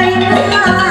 ainda faz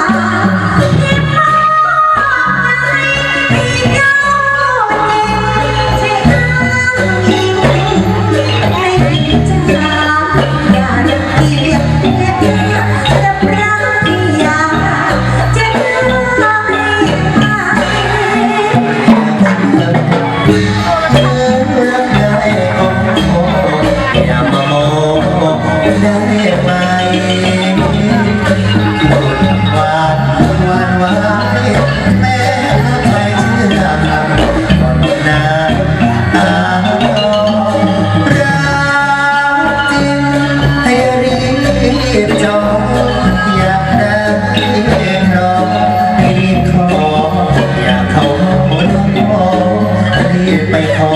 Yeah.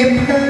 Keep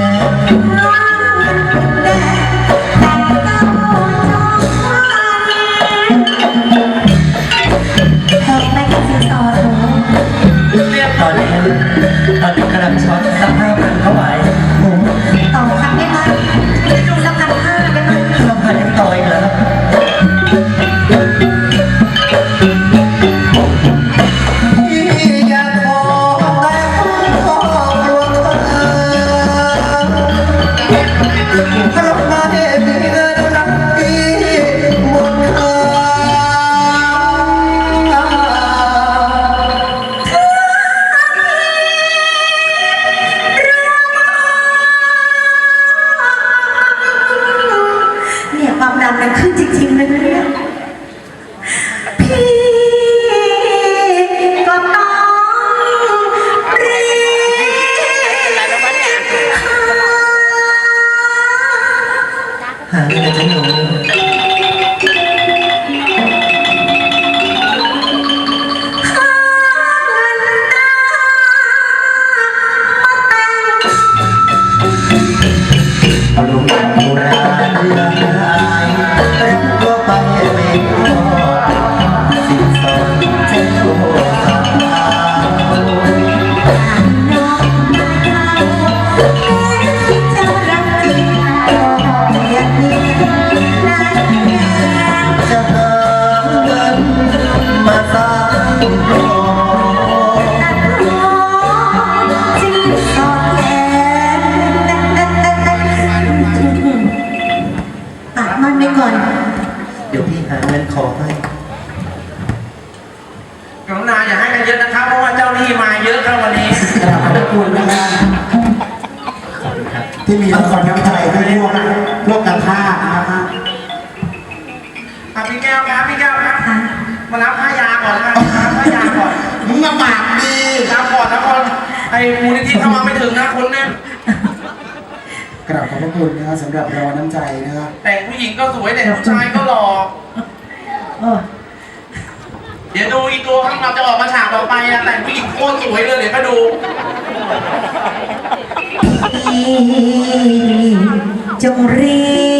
ขอให้กรุณาอย่าให้กันเยอะนะครับ เพราะว่าเจ้าหนี้มาเยอะครับวันนี้ขอบคุณนะครับที่มีละครทั้งไทยทั้งร่วมร่วมกันท่านะครับพี่แก้วครับพี่แก้วครับมารับผ้ายาก่อนนะครับผ้ายาก่อนมึงมาปากดีรับก่อนรับก่อนไอ้มูลนิธิเข้ามาไม่ถึงนะคนเนี่ยกราบขอบพระคุณนะครับสำหรับรางวัลน้ำใจนะครับแต่ผู้หญิงก็สวยแต่ผู้ชายก็หล่อ เดี๋ยวดูอีตัวข้างเราจะออกมาฉากต่อไปนะแต่งผู้หญิงโคตรสวยเลยเดี๋ยวก็ดูจงรี